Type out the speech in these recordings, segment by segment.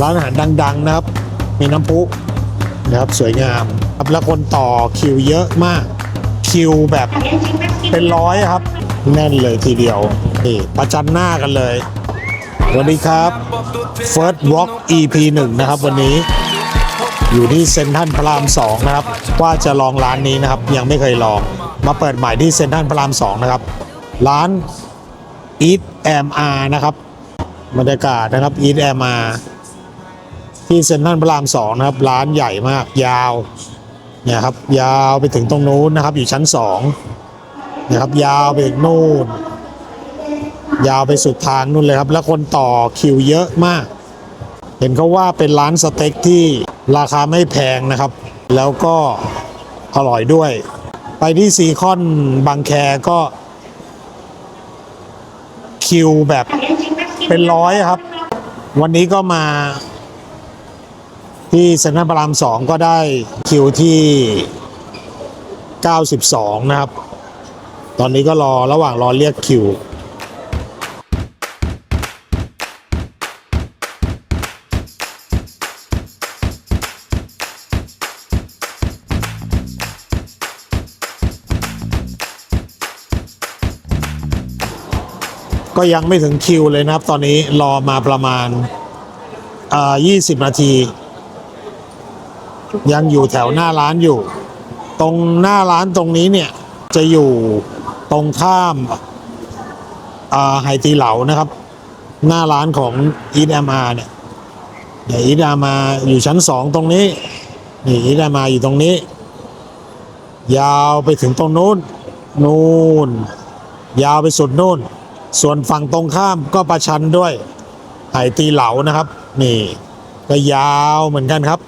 ร้านอาหารดัง ๆ นะครับ มีน้ำพุนะครับสวยงามครับแล้วคนต่อคิวเยอะมาก คิวแบบเป็นร้อยครับ แน่นเลยทีเดียว นี่ประจันหน้ากันเลยสวัสดีครับ First Walk EP 1 นะครับวันนี้อยู่ที่เซนทรัลพระราม2นะครับ ว่าจะลองร้านนี้นะครับ ยังไม่เคยลอง มาเปิดใหม่ที่เซนทรัลพระราม2นะครับ ร้าน Eat M R นะครับบรรยากาศนะครับ Eat M R ที่เซ็นทรัลพระราม2นะครับ ร้านใหญ่มากยาวเนี่ยครับ ยาวไปถึงตรงนู้นนะครับ อยู่ชั้น2นะครับ ยาวไปถึงนู่น ยาวไปสุดทางนู่นเลยครับ แล้วคนต่อคิวเยอะมาก เห็นเขาว่าเป็นร้านสเต็กที่ราคาไม่แพงนะครับ แล้วก็อร่อยด้วย ไปที่ซีคอนบางแคก็ คิวแบบเป็นร้อยครับ วันนี้ก็มา ที่เซ็นทรัลพระรามสองก็ได้คิวที่ 92 นะครับ ตอนนี้ก็รอระหว่างรอเรียกคิวก็ยังไม่ถึงคิวเลยนะครับ ตอนนี้รอมาประมาณอ่า20 นาที ยังอยู่แถวหน้าร้านอยู่ ตรงหน้าร้านตรงนี้เนี่ยจะอยู่ตรงข้ามไฮตีเหลานะครับ หน้าร้านของอีด m อเนี่ยเดี๋ยวอีด m ออยู่ชั้นสองตรงนี้นี่อีด m ออยู่ตรงนี้ ยาวไปถึงตรงนู้นนู่น ยาวไปสุดนู่น ส่วนฝั่งตรงข้ามก็ประชันด้วยไหตีเหลานะครับ นี่ก็ยาวเหมือนกันครับ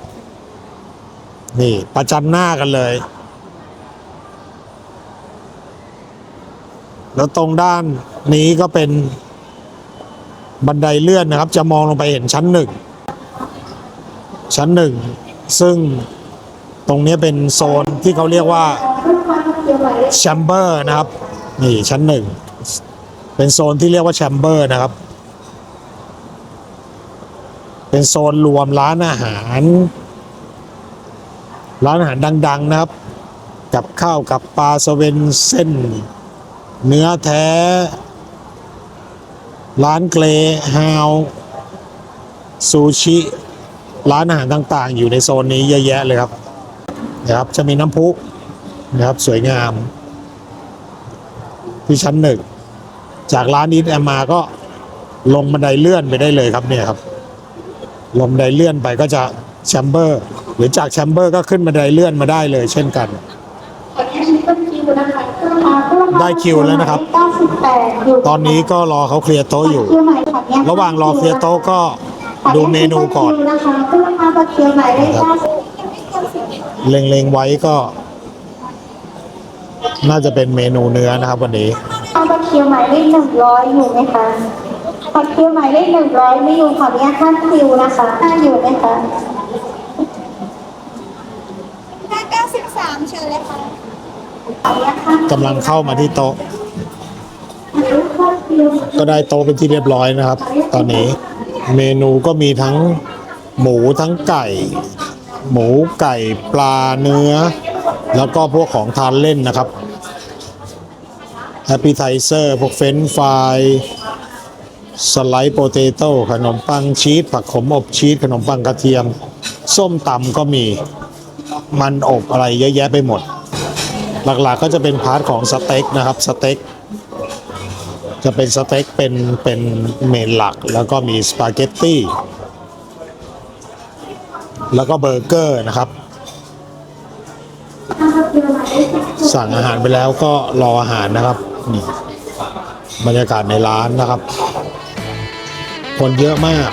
นี่ ประจันหน้ากันเลย แล้วตรงด้านนี้ก็เป็นบันไดเลื่อนนะครับ จะมองลงไปเห็นชั้นหนึ่ง ชั้นหนึ่ง ซึ่งตรงนี้เป็นโซนที่เขาเรียกว่าแชมเบอร์นะครับ นี่ชั้นหนึ่ง เป็นโซนที่เรียกว่าแชมเบอร์นะครับ เป็นโซนรวมร้านอาหาร ร้านอาหารดัง ๆนะครับ กับข้าวกับปลาสเวนเส้น เนื้อแท้ ร้านเกรฮาวซูชิร้านอาหารต่างๆ อยู่ในโซนนี้เยอะแยะเลยครับนะครับจะมีน้ำพุนะครับสวยงาม ที่ชั้นหนึ่งจากร้านนี้แอมมาก็ลงบันไดเลื่อนไปได้เลยครับเนี่ยครับ ลงบันไดเลื่อนไปก็จะแชมเบอร์ หรือจากแชมเบอร์ก็ขึ้นบันไดเลื่อนมาได้เลยเช่นกัน ได้คิวแล้วนะครับ ตอนนี้ก็รอเขาเคลียร์โต๊ะอยู่ ระหว่างรอเคลียร์โต๊ะก็ดูเมนูก่อนเร่งมาบัตรคิวหมายเลขครับเก้าสิบเล็งๆไว้ก็ น่าจะเป็นเมนูเนื้อนะครับวันนี้เอาบัตรคิวหมายเลขหนึ่งร้อยอยู่ไหมคะบัตรคิวหมายเลขหนึ่งร้อยไม่อยู่ขออนุญาตท่านคิวนะคะท่านอยู่ไหมคะ หน้า93 เชิญเลยค่ะ ขออนุญาตท่าน กำลังเข้ามาที่โต๊ะ ก็ได้โต๊ะเป็นที่เรียบร้อยนะครับ ตอนนี้เมนูก็มีทั้งหมูทั้งไก่ หมูไก่ปลาเนื้อ แล้วก็พวกของทานเล่นนะครับแอปเปิลไทเซอร์พวกเฟรนฟรายสไลด์โปเตโต้ขนมปังชีสผักขมอบชีสขนมปังกระเทียม ส้มตำก็มีมันอบอะไรเยอะแยะไปหมด หลักๆก็จะเป็นพาร์ทของสเต็กนะครับสเต็กจะเป็นสเต็กเป็นเป็นเมนหลัก แล้วก็มีสปาเกตตี้แล้วก็เบอร์เกอร์นะครับ สั่งอาหารไปแล้วก็รออาหารนะครับนี่บรรยากาศในร้านนะครับ คนเยอะมาก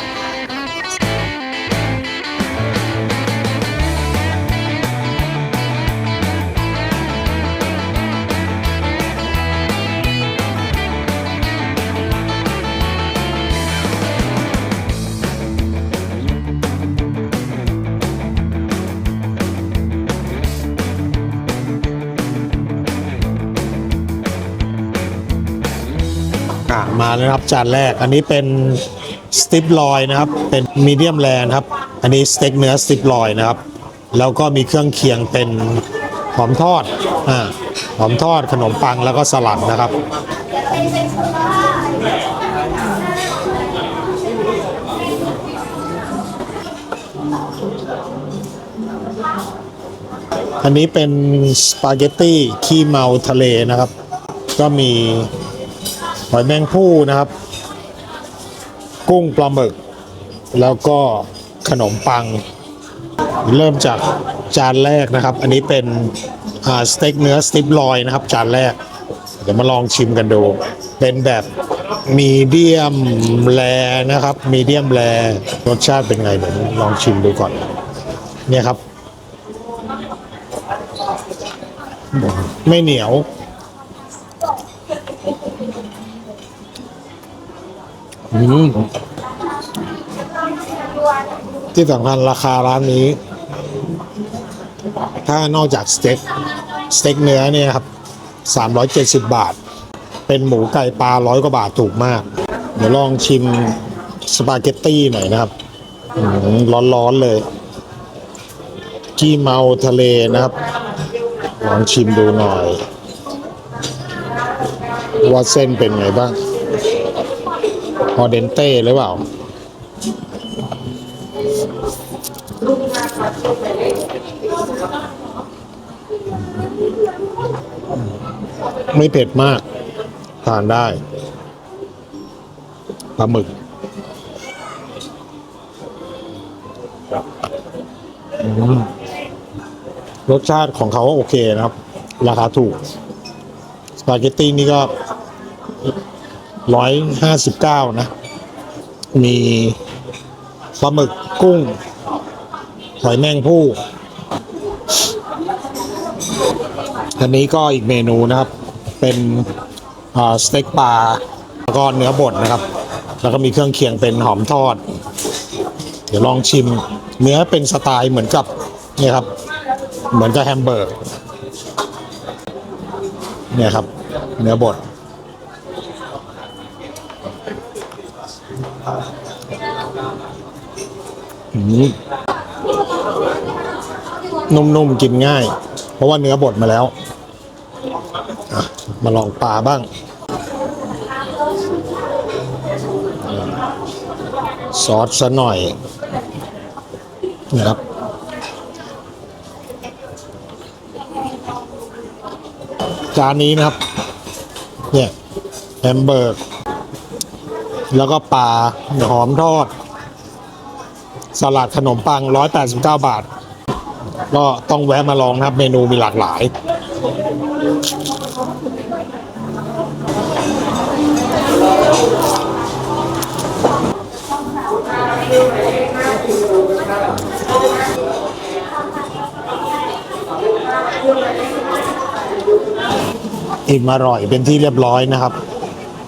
มาแล้วนะครับจานแรก อันนี้เป็นสติปลอยนะครับ เป็นมีเดียมแรนะครับ อันนี้สเต็กเนื้อสติปลอยนะครับ แล้วก็มีเครื่องเคียงเป็นหอมทอดอ่าหอมทอดขนมปังแล้วก็สลัดนะครับอันนี้เป็นสปาเกตตี้ขี้เมาทะเลนะครับ ก็มี หอยแมงผู้นะครับ กุ้งปลาหมึก แล้วก็ขนมปัง เริ่มจากจานแรกนะครับ อันนี้เป็นสเต็กเนื้อสติปลอยนะครับ จานแรก เดี๋ยวมาลองชิมกันดู เป็นแบบมีเดียมแรนะครับ มีเดียมแรรสชาติเป็นไงเดี๋ยวลองชิมดูก่อน เนี่ยครับ ไม่เหนียว อืที่สำคัญราคาร้านนี้ ถ้านอกจากสเต็กสเต็กเนื้อเนี่ยครับ370 บาท เป็นหมูไก่ปลาร้อยกว่าบาทถูกมาก เดี๋ยวลองชิมสปาเกตตี้หน่อยนะครับร้อนๆเลยกี้เมาทะเลนะครับ ลองชิมดูหน่อย ว่าเส้นเป็นไงบ้าง ออเดนเต้หรือเปล่า ไม่เผ็ดมาก ทานได้ปลาหมึกรสชาติของเขาโอเคนะครับ ราคาถูก สปาเกตตี้นี่ก็ ร้อยห้าสิบเก้านะ มีปลาหมึกกุ้ง หอยแมงผู้อันนี้ก็อีกเมนูนะครับ เป็นสเต็กปลาแล้วก็เนื้อบดนะครับ แล้วก็มีเครื่องเคียงเป็นหอมทอด เดี๋ยวลองชิม เนื้อเป็นสไตล์เหมือนกับนี่ครับ เหมือนกับแฮมเบอร์เนี่ยครับ เนื้อบด อืมนุ่มๆกินง่าย เพราะว่าเนื้อบดมาแล้วมาลองปลาบ้าง ซอสซะหน่อยนะครับจานนี้นะครับ เนี่ยแฮมเบอร์กแล้วก็ปลาหอมทอด สลัดขนมปัง 189 บาท ก็ต้องแวะมาลองนะครับ เมนูมีหลากหลาย อิ่มอร่อยเป็นที่เรียบร้อยนะครับ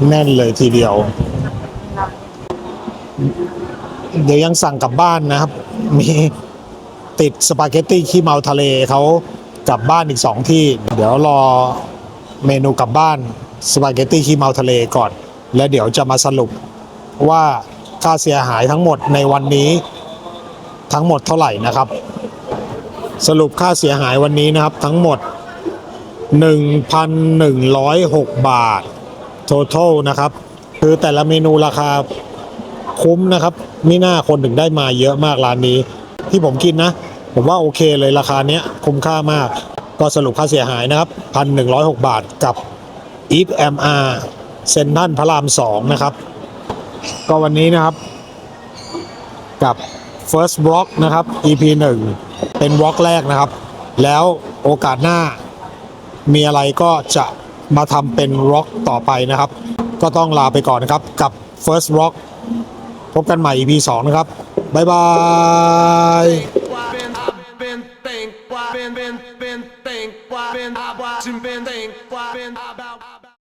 แน่นเลยทีเดียว เดี๋ยวยังสั่งกลับบ้านนะครับ มีติดสปาเกตตี้ขี้เมาทะเลเขากลับบ้านอีกสองที่ เดี๋ยวรอเมนูกลับบ้านสปาเกตตี้ขี้เมาทะเลก่อน แล้วเดี๋ยวจะมาสรุปว่าค่าเสียหายทั้งหมดในวันนี้ทั้งหมดเท่าไหร่นะครับ สรุปค่าเสียหายวันนี้นะครับทั้งหมด 1,106 บาท total นะครับ คือแต่ละเมนูราคา คุ้มนะครับมิน่าคนถึงได้มาเยอะมากร้านนี้ ที่ผมกินนะ ผมว่าโอเคเลยราคาเนี้ยคุ้มค่ามาก ก็สรุปค่าเสียหายนะครับ1,106บาทกับ Eat MR เซนทันพระราม2นะครับ ก็วันนี้นะครับ กับ First Vlog นะครับ EP 1 เป็น Vlog แรกนะครับ แล้วโอกาสหน้ามีอะไรก็จะมาทำเป็นร็อกต่อไปนะครับ ก็ต้องลาไปก่อนนะครับกับ First Rock พบกันใหม่ EP 2 นะครับ บ๊ายบาย been, been, been, been, been, been, been, been, been, been, been, been, been, been, been,